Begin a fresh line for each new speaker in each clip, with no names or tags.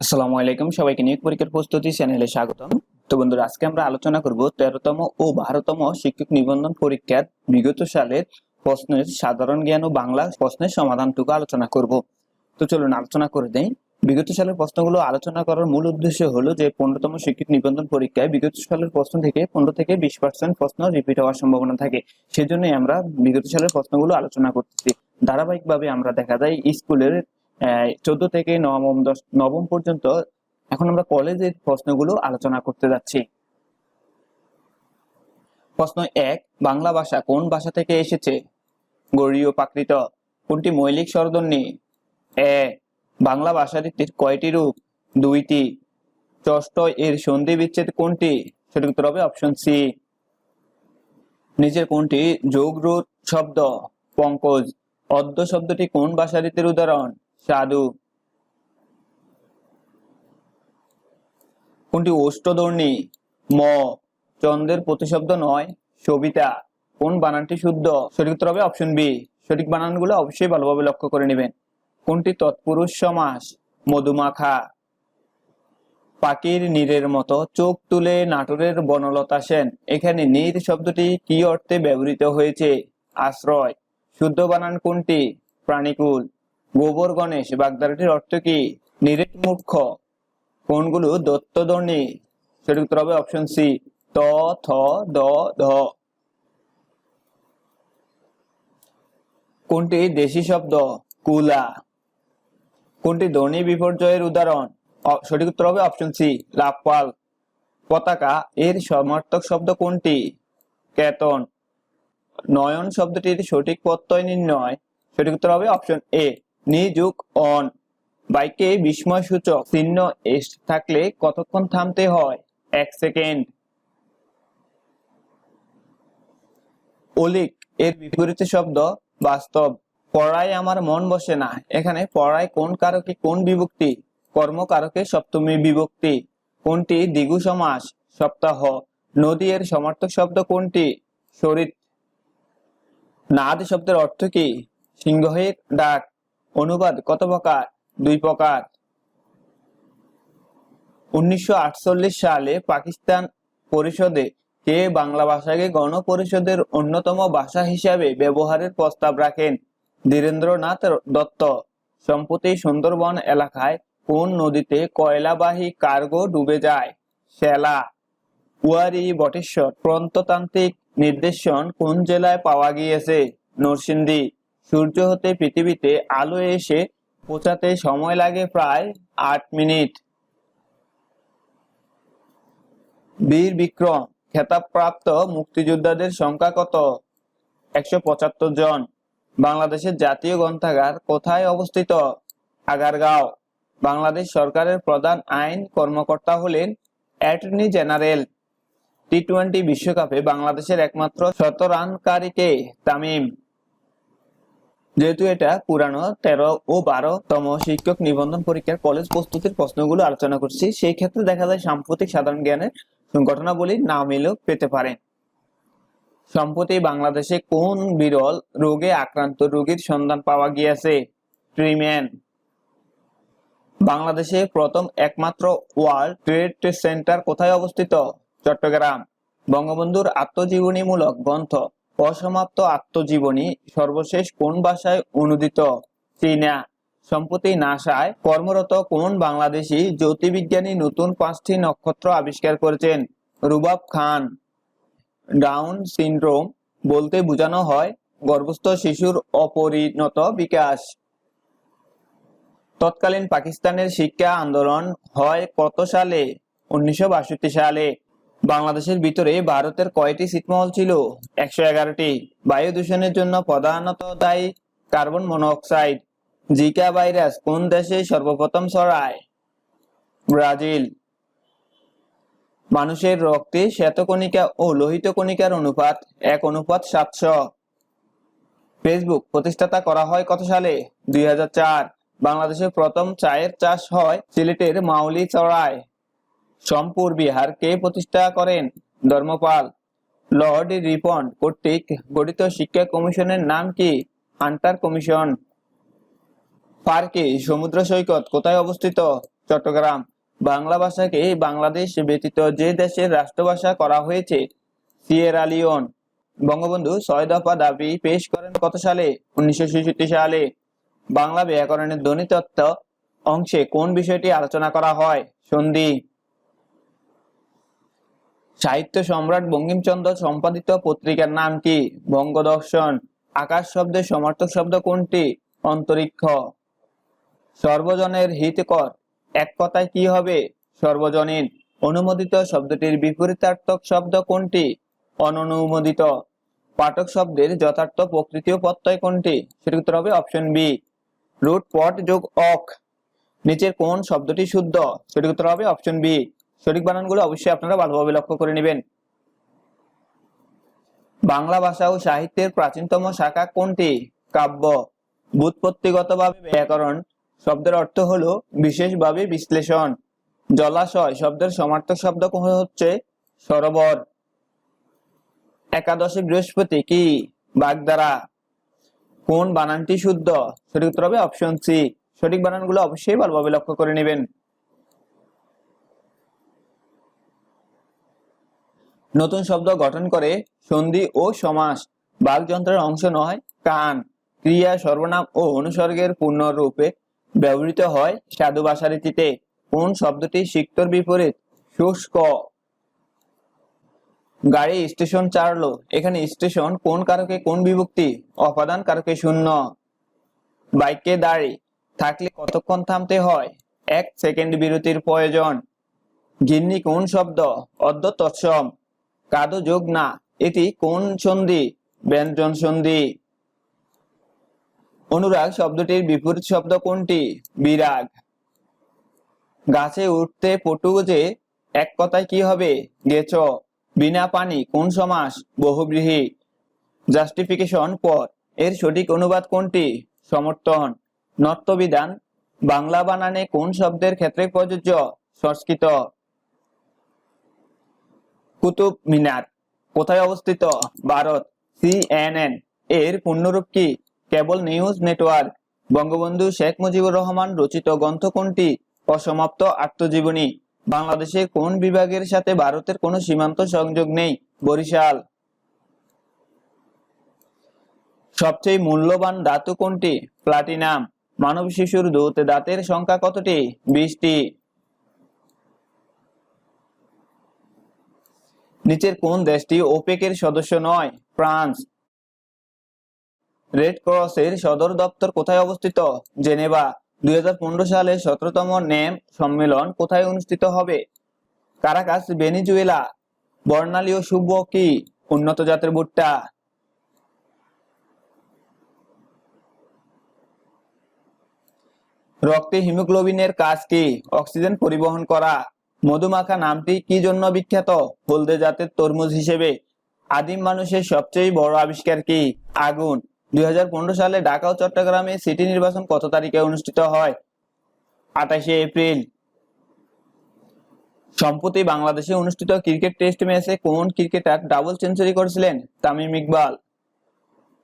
আসসালামু আলাইকুম, সবাইকে নিয়োগ পরীক্ষার প্রস্তুতি চ্যানেলে স্বাগতম। তো বন্ধুরা, আজকে আমরা আলোচনা করব তেরোতম ও বারোতম শিক্ষক নিবন্ধন পরীক্ষার বিগত সালের প্রশ্নের সাধারণ জ্ঞান ও বাংলা প্রশ্নের সমাধানটুকু আলোচনা করব। তো চলুন আলোচনা করে দেই। বিগত সালের প্রশ্নগুলো আলোচনা করার মূল উদ্দেশ্য হলো যে, পনেরোতম শিক্ষক নিবন্ধন পরীক্ষায় বিগত সালের প্রশ্ন থেকে পনেরো থেকে বিশ পার্সেন্ট প্রশ্ন রিপিট হওয়ার সম্ভাবনা থাকে। সেজন্যই আমরা বিগত সালের প্রশ্নগুলো আলোচনা করতেছি। ধারাবাহিকভাবে আমরা দেখা যায়, স্কুলের চোদ্দ থেকে নবম দশ, নবম পর্যন্ত এখন আমরা কলেজের প্রশ্নগুলো আলোচনা করতে যাচ্ছি। প্রশ্ন এক, বাংলা ভাষা কোন ভাষা থেকে এসেছে? গরীয় প্রাকৃত। কোনটি মৌলিক স্বরধ্বনি এ, বাংলা ভাষারীতির কয়টি রূপ? দুইটি। ষষ্ঠ, এর সন্ধি বিচ্ছেদ কোনটি? সঠিক উত্তর হবে অপশন সি নিচের কোনটি? যোগ শব্দ, পঙ্কজ। অদ্য শব্দটি কোন ভাষারীতির উদাহরণ? সাধু। কোনটি অষ্টধর্ণী? ম। চন্দ্রের প্রতিশব্দ নয়, সবিতা। কোন বানানটি শুদ্ধ? সঠিক উত্তর হবে অপশন বি। সঠিক বানানগুলো অবশ্যই ভালোভাবে লক্ষ্য করে নেবেন। কোনটি তৎপুরুষ সমাস? মধুমাখা। পাখির নীরের মতো চোখ তুলে নাটোরের বনলতা সেন। এখানে নীর শব্দটি কি অর্থে ব্যবহৃত হয়েছে? আশ্রয়। শুদ্ধ বানান কোনটি? প্রাণীকুল। গোবর গণেশ বাগদারাটির অর্থ কি? নিরেট মূর্খ। কোনগুলো? দত্তধ্বনি সঠিক উত্তর হবে অপশন সি ত, থ, দ, ধ। কোনটি? দেশি শব্দ। কুলা। কোনটি? ধ্বনি বিপর্যয়ের উদাহরণ। সঠিক উত্তর হবে অপশন সি লাপাল পতাকা। এর সমর্থক শব্দ কোনটি? কেতন। নয়ন শব্দটির সঠিক প্রত্যয় নির্ণয়। সঠিক উত্তর হবে অপশন এ নিযুক অন। বাইকে বিস্ময় সূচক চিহ্ন এস থাকলে কতক্ষণ থামতে হয়? এক সেকেন্ড। অলিক, এর বিপরীতে শব্দ বাস্তব। পড়ায় আমার মন বসে না। এখানে পড়ায় কোন কারকে কোন বিভক্তি? কর্মকারকে সপ্তমী বিভক্তি। কোনটি দ্বিগু সমাস? সপ্তাহ। নদী এর সমার্থক শব্দ কোনটি? শরীর। নাদ শব্দের অর্থ কি? সিংহের ডাক। অনুবাদ, কত প্রকার? দুই প্রকার। উনিশশো আটচল্লিশ সালে পাকিস্তান পরিষদে কে বাংলা ভাষাকে গণপরিষদের অন্যতম ভাষা হিসাবে ব্যবহারের প্রস্তাব রাখেন? ধীরেন্দ্রনাথ দত্ত। সম্প্রতি সুন্দরবন এলাকায় কোন নদীতে কয়লাবাহী কার্গো ডুবে যায়? শ্যালা উয়ারি বটেশ্বর। প্রন্ততান্ত্রিক নির্দেশন কোন জেলায় পাওয়া গিয়েছে? নরসিংদী। সূর্য হতে পৃথিবীতে আলো এসে পৌঁছাতে সময় লাগে প্রায় আট মিনিট। বীর বিক্রম, খেতাবপ্রাপ্ত মুক্তিযোদ্ধাদের সংখ্যা কত? একশো পঁচাত্তর জন। বাংলাদেশের জাতীয় গ্রন্থাগার কোথায় অবস্থিত? আগারগাঁও। বাংলাদেশ সরকারের প্রধান আইন কর্মকর্তা হলেন অ্যাটর্নি জেনারেল। টি টোয়েন্টি বিশ্বকাপে বাংলাদেশের একমাত্র শতরানকারী কে? তামিম। যেহেতু এটা পুরানো তেরো ও বারো তম শিক্ষক নিবন্ধন পরীক্ষার কলেজ প্রস্তুতির প্রশ্নগুলো আলোচনা করছি, সেই ক্ষেত্রে দেখা যায় সাম্প্রতিক সাধারণ জ্ঞানের ঘটনাবলী না মিলেও পেতে পারেন সম্প্রতি বাংলাদেশে কোন বিরল রোগে আক্রান্ত রোগীর সন্ধান পাওয়া গিয়েছে? ট্রিম্যান বাংলাদেশে প্রথম একমাত্র ওয়ার্ল্ড ট্রেড সেন্টার কোথায় অবস্থিত? চট্টগ্রাম। বঙ্গবন্ধুর আত্মজীবনীমূলক গ্রন্থ। অসমাপ্ত আত্মজীবনী সর্বশেষ কোন ভাষায় অনুদিত? চীনা। সম্প্রতি নাসায় কর্মরত কোন বাংলাদেশি জ্যোতির্বিজ্ঞানী নতুন পাঁচটি নক্ষত্র আবিষ্কার করেছেন? রুবাব খান। ডাউন সিনড্রোম বলতে বোঝানো হয় গর্ভস্থ শিশুর অপরিণত বিকাশ। তৎকালীন পাকিস্তানের শিক্ষা আন্দোলন হয় কত সালে? উনিশশো বাষট্টি সালে। বাংলাদেশের ভিতরে ভারতের কয়টি ছিটমহল ছিল? একশো এগারোটি। বায়ু দূষণের জন্য প্রধানত দায়ী কার্বন মনোক্সাইড। জিকা ভাইরাস কোন দেশে সর্বপ্রথম ছড়ায়? ব্রাজিল। মানুষের রক্তে শ্বেতকণিকা ও লোহিত কণিকার অনুপাত এক, অনুপাত সাতশো। ফেসবুক প্রতিষ্ঠাতা করা হয় কত সালে? দুই বাংলাদেশের প্রথম চায়ের চাষ হয় সিলেটের মাউলি চড়ায়। সোমপুর বিহার কে প্রতিষ্ঠা করেন? ধর্মপাল। লর্ড রিপন কর্তৃক গঠিত শিক্ষা কমিশনের নাম কি? Hunter commission. পার্কে সমুদ্র সৈকত কোথায় অবস্থিত? চট্টগ্রাম। বাংলা ভাষাকে বাংলাদেশ ব্যতীত যে দেশের রাষ্ট্রভাষা করা হয়েছে, সিয়েরা লিওন। বঙ্গবন্ধু ছয় দফা দাবি পেশ করেন কত সালে? উনিশশো সালে। বাংলা ব্যাকরণের ধ্বনিতত্ত্ব অংশে কোন বিষয়টি আলোচনা করা হয়? সন্ধি। সাহিত্য সম্রাট বঙ্কিমচন্দ্র সম্পাদিত পত্রিকার নাম কি? বঙ্গদর্শন। আকাশ শব্দের সমার্থক শব্দ কোনটি? অন্তরিক্ষ। সর্বজনের হিতকর। এক কথায় কি হবে? সর্বজনীন। অনুমোদিত শব্দটির বিপরীতার্থক শব্দ কোনটি? অননুমোদিত। পাঠক শব্দের যথার্থ প্রকৃতি ও প্রত্যয় কোনটি? সেটি উত্তর হবে অপশন বি। রুট পট যোগ অক। নিচের কোন শব্দটি শুদ্ধ? সঠিক উত্তর হবে অপশন বি। সঠিক বানানগুলো অবশ্যই আপনারা ভালোভাবে লক্ষ্য করে নেবেন। বাংলা ভাষা ও সাহিত্যের প্রাচীনতম শাখা কোনটি? কাব্য। বুৎপত্তিগতভাবে ব্যাকরণ শব্দের অর্থ হলো বিশেষভাবে বিশ্লেষণ। জলাশয় শব্দের সমার্থক শব্দ হচ্ছে? সরোবর। একাদশী বৃহস্পতি কি? বাগদারা কোন বানানটি শুদ্ধ? সঠিক উত্তর হবে অপশন সি। সঠিক বানানগুলো অবশ্যই ভালোভাবে লক্ষ্য করে নেবেন। নতুন শব্দ গঠন করে সন্ধি ও সমাস। বাকযন্ত্রের অংশ নয়, কান। ক্রিয়া সর্বনাম ও অনুসর্গের পূর্ণ রূপে ব্যবহৃত হয় সাধু ভাষা রীতিতে কোন শব্দটি সিক্তর বিপরীত? শুষ্ক। গাড়ি, স্টেশন চারলো এখানে স্টেশন কোন কারকে কোন বিভক্তি? অপাদান কারকে শূন্য। বাইকে দাঁড়ি। থাকলে কতক্ষণ থামতে হয়? এক সেকেন্ড বিরতির প্রয়োজন। গিন্নি কোন শব্দ? অদ্য তৎসম। কাদো যোগ না। এটি কোন সন্ধি? ব্যঞ্জন সন্ধি। অনুরাগ শব্দটির বিপরীত শব্দ কোনটি? বিরাগ। গাছে উঠতে পটু যে এক কথায় কি হবে? গেছ। বিনা পানি কোন সমাস? বহুব্রীহি। জাস্টিফিকেশন পর। এর সঠিক অনুবাদ কোনটি? সমর্থন। নত্যবিধান বাংলা বানানে কোন শব্দের ক্ষেত্রে প্রযোজ্য? সংস্কৃত। কুতুব মিনার। কোথায় অবস্থিত? ভারত। সিএনএন এর পূর্ণরূপ কি? Cable news network. Bangabandhu Sheikh Mujibur Rahman রচিত গ্রন্থ কোনটি? অসমাপ্ত আত্মজীবনী। বাংলাদেশের কোন বিভাগের সাথে ভারতের কোনো সীমান্ত সংযোগ নেই? বরিশাল। সবচেয়ে মূল্যবান ধাতু কোনটি? প্লাটিনাম। মানব শিশুর দৌতে দাঁতের সংখ্যা কতটি? বিশটি। নিচের কোন দেশটি ওপেকের সদস্য নয়? ফ্রান্স। রেড ক্রসের সদর দপ্তর কোথায় অবস্থিত? জেনেভা। দুই হাজার পনেরো সালে সতেরোতম নেম সম্মেলন কোথায় অনুষ্ঠিত হবে? Caracas, Venezuela. বর্ণালী ও শুভ কি? উন্নত জাতের ভুট্টা। রক্তে হিমোগ্লোবিনের কাজ কি? অক্সিজেন পরিবহন করা। মধুমাখা নামটি কি জন্য বিখ্যাত? হলদে জাতের তরমুজ হিসেবে। আদিম মানুষের সবচেয়ে বড় আবিষ্কার কি? আগুন। দুই হাজার পনেরো সালে ঢাকা ও চট্টগ্রামে সিটি নির্বাচন কত তারিখে অনুষ্ঠিত হয়? আঠাশে এপ্রিল। সম্প্রতি বাংলাদেশে অনুষ্ঠিত ক্রিকেট টেস্ট ম্যাচে কোন ক্রিকেটার ডাবল সেঞ্চুরি করেছিলেন? তামিম ইকবাল।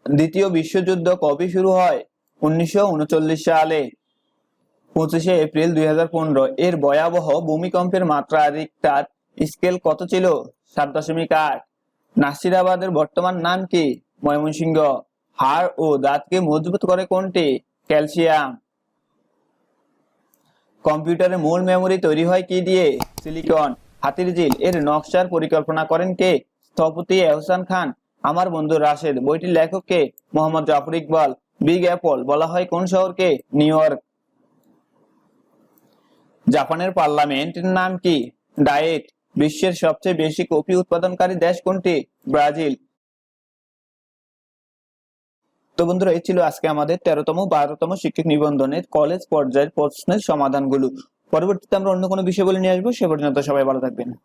দ্বিতীয় বিশ্বযুদ্ধ কবে শুরু হয়? উনিশশো উনচল্লিশ সালে। পঁচিশে এপ্রিল দুই হাজার পনেরো। এর ভয়াবহ ভূমিকম্পের মাত্রা রিক্টার স্কেল কত ছিল? সাত দশমিক আট। নাসিরাবাদের বর্তমান নাম কি? ময়মনসিংহ। হাড় ও দাঁতকে মজবুত করে কোনটি? ক্যালসিয়াম। কম্পিউটারের মূল মেমোরি তৈরি হয় কি দিয়ে? সিলিকন। হাতির জিল এর নকশার পরিকল্পনা করেন কে? স্থপতি এহসান খান। আমার বন্ধু রাশেদ। বইটির লেখক কে? মোহাম্মদ জাফর ইকবাল। Big apple. বলা হয় কোন শহরকে নিউ ইয়র্ক। জাপানের পার্লামেন্টের নাম কি? ডায়েট, বিশ্বের সবচেয়ে বেশি কফি উৎপাদনকারী দেশ কোনটি? ব্রাজিল। তো বন্ধুরা, এই ছিল আজকে আমাদের তেরোতম, বারোতম শিক্ষক নিবন্ধনের কলেজ পর্যায়ের প্রশ্নের সমাধানগুলো। পরবর্তীতে আমরা অন্য কোনো বিষয় বলে নিয়ে আসব, সে পর্যন্ত সবাই ভালো থাকবেন।